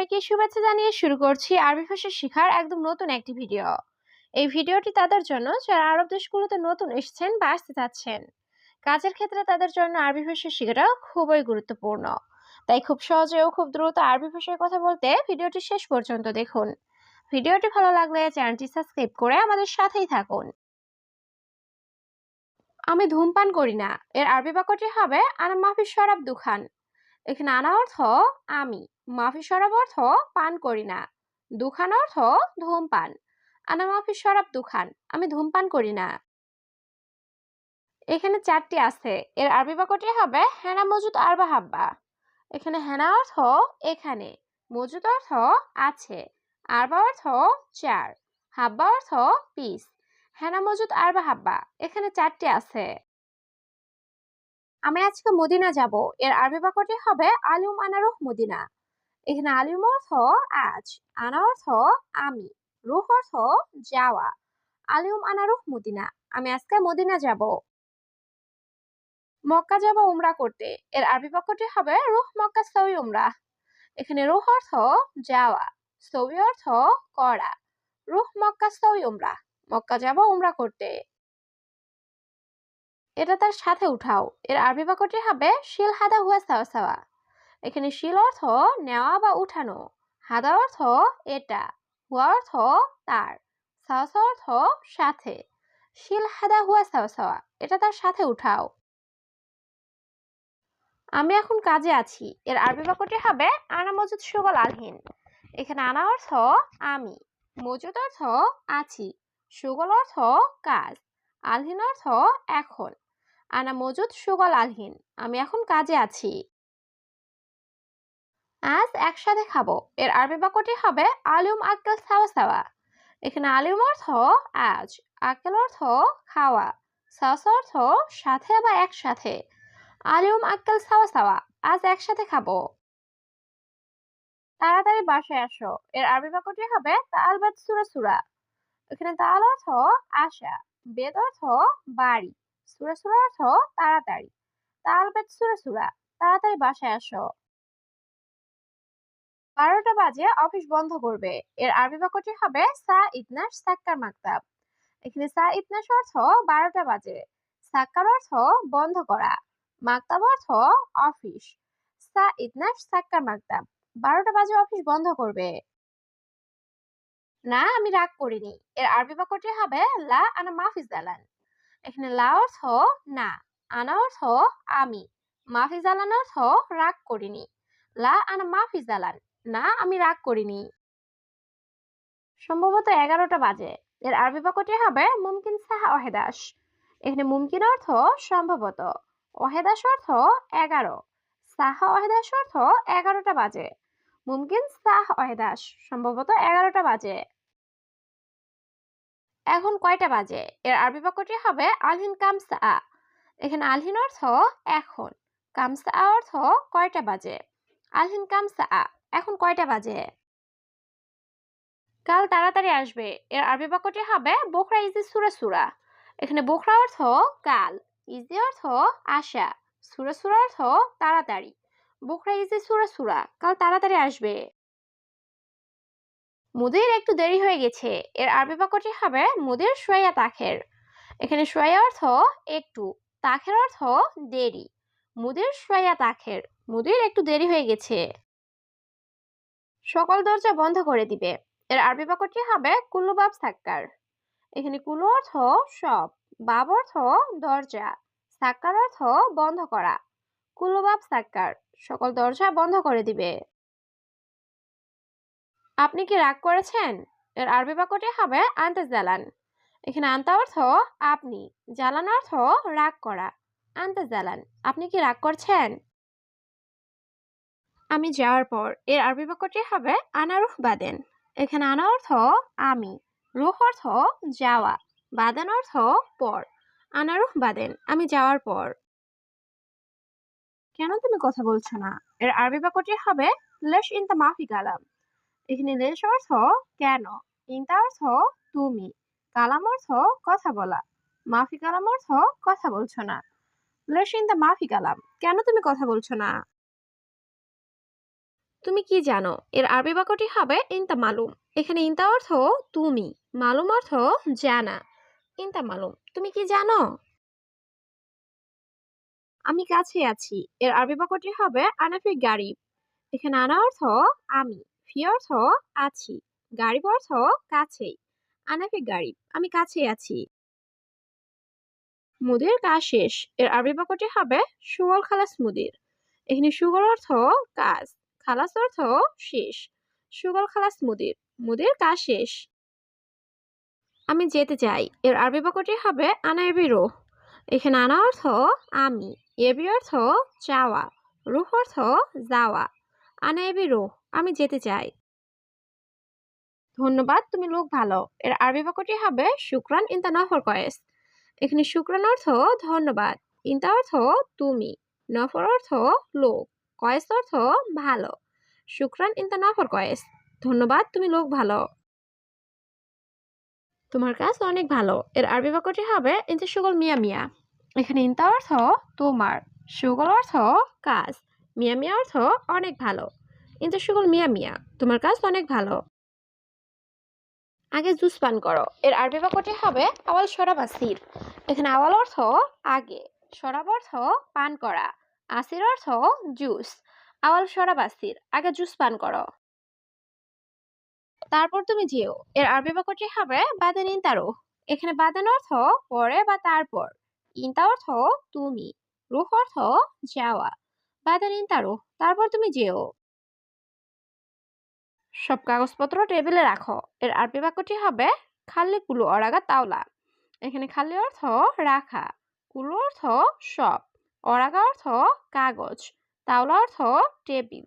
সবাইকে শুভেচ্ছা জানিয়ে শুরু করছি আরবি ভাষা শেখার একদম নতুন একটি ভিডিও। এই ভিডিওটি তাদের জন্য যারা আরব দেশগুলোতে নতুন এসেছেন বা আসতে চাচ্ছেন, কাজের ক্ষেত্রে তাদের জন্য আরবি ভাষা শেখাটা খুবই গুরুত্বপূর্ণ। তাই খুব সহজে ও খুব দ্রুত আরবি ভাষায় কথা বলতে ভিডিওটি শেষ পর্যন্ত দেখুন। ভিডিওটি ভালো লাগলে চ্যানেলটি সাবস্ক্রাইব করে আমাদের সাথেই থাকুন। আমি ধূমপান করি না, এর আরবি বাক্যটি হবে, আনা মাফি শরাব দুখান। এখানে আনা অর্থ আমি মাফি শরাব অর্থ পান করি না, দুখান অর্থ ধূমপান, আনা মাফি শরাব দুখান, আমি ধূমপান করি না। এখানে চারটি আছে, এর আরবি বাক্যটি হবে হেনা, মজুদ, আরবা, হাব্বা। এখানে হেনা অর্থ এখানে, মজুদ অর্থ আছে, আরবা অর্থ চার, হাব্বা অর্থ পিস, হেনা, মজুদ, আরবা, হাব্বা। এখানে চারটি আছে। আমি আজকে মদিনা যাব। এর আরবি বাক্যটি হবে আলিউম আনারুহ মদিনা। এখানে আলিউম অর্থ আজ, আনা অর্থ আমি, রুহ অর্থ যাওয়া। আলিউম আনারুহ মদিনা, আমি আজকে মদিনা যাব। মক্কা যাব উমরা করতে। এর আরবি বাক্যটি হবে রুহ মক্কা সৌই উমরা। এখানে রুহ অর্থ যাওয়া, সৌই অর্থ করা। রুহ মক্কা সৌই উমরা, মক্কা যাব উমরা করতে। এটা তার সাথে উঠাও। এর আরবি বাক্যটি হবে, শিল হাদা হুয়া সাওয়া সাওয়া। এখানে শিল অর্থ নেওয়া বা উঠানো। হাদা অর্থ এটা। হুয়া অর্থ তার। সাওয়া অর্থ সাথে। শিল হাদা হুয়া সাওয়া সাওয়া। এটা তার সাথে উঠাও। আমি এখন কাজে আছি। এর আরবি বাক্যটি হবে, আনা মজুদ সুগল আলহীন। এখানে আনা অর্থ আমি। মজুদ অর্থ আছি। সুগল অর্থ কাজ। আলহীন অর্থ এখন। আনা মজুদ, সুগল, আলহীন। আমি এখন কাজে আছি। আজ একসাথে খাব। এর আরবি বাক্যটি হবে আলিউম আক্কেল সাওয়া সাওয়া। এখানে আলিউম অর্থ আজ, আক্কেল অর্থ খাওয়া। সাওয়া অর্থ সাথে বা একসাথে। আলিউম আক্কেল সাওয়া সাওয়া, আজ একসাথে খাব। তাড়াতাড়ি বাসায় আসো। এর আরবি বাক্যটি হবে তাল বাদ সুরা সুরা। এখানে তাল অর্থ আশা, বেদ অর্থ বাড়ি। সুরা সুরা অর্থ তাড়াতাড়ি। তাল বেদ সুরা সুরা, তাড়াতাড়ি বাসায় আসো। বারোটা বাজে, অফিস বন্ধ করবে। এর আরবি বাক্যটি হবে সা ইতনাস সাক্কার মাকতাব। এখানে সা ইতনাস অর্থ বারোটা বাজে। সাক্কার অর্থ বন্ধ করা। মাকতাব অর্থ অফিস। সা ইতনাস সাক্কার মাকতাব। বারোটা বাজে, অফিস বন্ধ করবে। না, আমি রাগ করিনি। এর আরবি বাক্যটি হবে লা আনা মাফিজ দালান। এখানে লা অর্থ না আনা অর্থ আমি মাফিজ দালান অর্থ রাগ করিনি। লা আনা মাফিজ দালান না আমি রাগ করিনি। সম্ভবত এগারোটা বাজে। এর আরবি বাক্যটি হবে মুমকিন সাহা অহেদাস। এখানে মুমকিন অর্থ সম্ভবত। অহেদাস অর্থ এগারো। সাহা অহেদাস অর্থ এগারোটা বাজে। মুমকিন সাহ অহেদাস, সম্ভবত এগারোটা বাজে। এখন কয়টা বাজে? এর আরবি বাক্যটি হবে আলহিন কামসা। আ এখানে আলহিন অর্থ এখন। কামসা আ অর্থ কয়টা বাজে? আলহিন কামসা আ এখন কয়টা বাজে? কাল তাড়াতাড়ি আসবে। এর আরবি বাক্যটি হবে বোখরা ইজি সুরা সুরা। এখানে বোখরা অর্থ কাল, ইজি অর্থ আশা। সুরা সুরা অর্থ তাড়াতাড়ি। বোখরা ইজি সুরা সুরা। কাল তাড়াতাড়ি আসবে। মুদির একটু দেরি হয়ে গেছে। এর আরবি বাক্যটি হবে মুদির সোয়া তাখের। এখানে সোয়া অর্থ একটু, তাখের অর্থ দেরি। মুদির সোয়া তাখের, মুদির একটু দেরি হয়ে গেছে। সকল দরজা বন্ধ করে দিবে। এর আরবি বাক্যটি হবে কুল্লু বাব সাক্কার। এখানে কুলু অর্থ সব বাব অর্থ দরজা, সাক্কার অর্থ বন্ধ করা। কুল্লু বাব সাক্কার, সকল দরজা বন্ধ করে দিবে। আপনি কি রাগ করেছেন? এর আরবি বাক্যটি হবে আন্তে জ্বালান এখানে আন্তা অর্থ আপনি জ্বালান অর্থ রাগ করা। আন্তে জ্বালান আপনি কি রাগ করছেন? আমি যাওয়ার পর এর আরবি বাক্যটি হবে আনারুহ বাদেন। এখানে আনা অর্থ আমি, রুহ অর্থ যাওয়া, বাদেন অর্থ পর। আনারুহ বাদেন, আমি যাওয়ার পর। কেন তুমি কথা বলছো না? এর আরবি বাক্যটি হবে লেশ ইন দ্য মাফি কালাম এখানে লেশ অর্থ কেন ইনতা অর্থ তুমি, কালাম অর্থ কথা বলা, মাফি কালাম অর্থ কথা বলছো না। লেশ ইন দ্য মাফি কালাম, কেন তুমি কথা বলছো না? তুমি কি জানো, এর আরবি বাক্যটি হবে ইনতা মালুম, এখানে ইনতা অর্থ তুমি, মালুম অর্থ জানা ইনতা মালুম, তুমি কি জানো? আমি কাছে আছি, এর আরবি বাক্যটি হবে আনাফি গারিব, এখানে আনা অর্থ আমি। ফি অর্থ আছি গারিব অর্থ কাছেই। আনাফি গারিব আমি কাছে আছি। মুদির কাজ শেষ, এর আরবি বাক্যটি হবে সুগল খালাস মুদির। এখানে সুগল অর্থ কাজ, খালাস অর্থ শেষ। সুগল খালাস মুদির মুদির কাজ শেষ। আমি যেতে চাই, এর আরবি বাক্যটি হবে আনা এবি রোহ। এখানে আনা অর্থ আমি এবি অর্থ চাওয়া, রুহ অর্থ যাওয়া। আনা এবি রোহ। আমি যেতে চাই। ধন্যবাদ, তুমি লোক ভালো। এর আরবি বাক্যটি হবে, শুক্রান ইন নফর কয়েস। এখানে শুক্রান অর্থ, ধন্যবাদ। ইনতা অর্থ, তুমি। নফর অর্থ, লোক। কয়েস অর্থ, ভালো। শুক্রান ইন নফর কয়েস। ধন্যবাদ, তুমি লোক ভালো। তোমার কাজ অনেক ভালো। এর আরবি বাক্যটি হবে ইনতা সুগল মিয়া মিয়া। এখানে ইনতা অর্থ, তোমার। সুগল অর্থ, কাজ। মিয়া মিয়া অর্থ, অনেক ভালো। ইনতা সুগল মিয়া মিয়া, তোমার কাজ অনেক ভালো। আগে জুস পান করো, এর আরবি বাক্যটি হবে আওয়াল সরাব আসির। এখানে আওয়াল অর্থ আগে, সরাব অর্থ পান করা, আসির অর্থ জুস, আওয়াল সরাব আসির, আগে জুস পান করো। তারপর তুমি যেও, এর আরবি বাক্যটি হবে বাদেন ইনতারো এখানে বাদেন অর্থ পরে বা তারপর ইনতা অর্থ তুমি, রুহ অর্থ যাওয়া, বাদেন ইনতারো তারপর তুমি যেও। সব কাগজপত্র টেবিলে রাখো। এর আরবি বাক্যটি হবে, খালি কুলু অরাগা তাওলা। এখানে খালি অর্থ রাখা। কুলু অর্থ সব। অরাগা অর্থ কাগজ। তাওলা অর্থ টেবিল।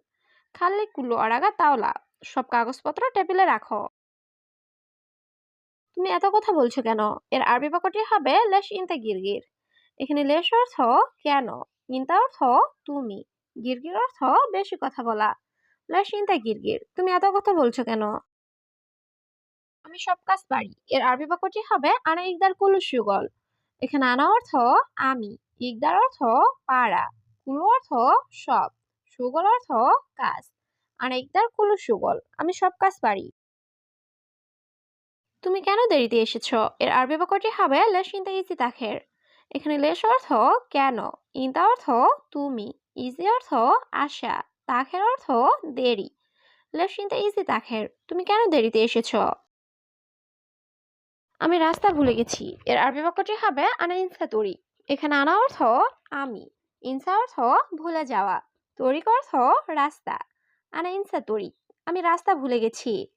খালি কুলু অরাগা তাওলা। সব কাগজপত্র টেবিলে রাখো। তুমি এত কথা বলছো কেন? এর আরবি বাক্যটি হবে, লেশ ইনতা গিরগির। এখানে লেশ অর্থ কেন? ইনতা অর্থ তুমি। গিরগির অর্থ বেশি কথা বলা। লেশ ইনতা গিরগির। তুমি এত কথা বলছো কেন? আমি সব কাজ পারি। এর আরবি বাক্যটি হবে, আনা ইকদার কুলু সুগল। এখানে আনা অর্থ, আমি। ইকদার অর্থ পারা কুলু অর্থ, সব। সুগল অর্থ, কাজ। আনা ইকদার কুলু সুগল। আমি সব কাজ পারি। তুমি কেন দেরিতে এসেছ? এর আরবি বাক্যটি হবে, লেশ ইনতা ইজি তাখের। এখানে লেশ অর্থ, কেন? ইনতা অর্থ, তুমি। ইজি অর্থ, আশা। তাখের অর্থ দেরি। লেশ ইজি তাখের, তুমি কেন দেরিতে এসেছ? আমি রাস্তা ভুলে গেছি। এর আরবি বাক্যটি হবে আনা ইনসা তরি। এখানে আনা অর্থ আমি, ইনসা অর্থ ভুলে যাওয়া, তরিক অর্থ রাস্তা। আনা ইনসা তরি, আমি রাস্তা ভুলে গেছি।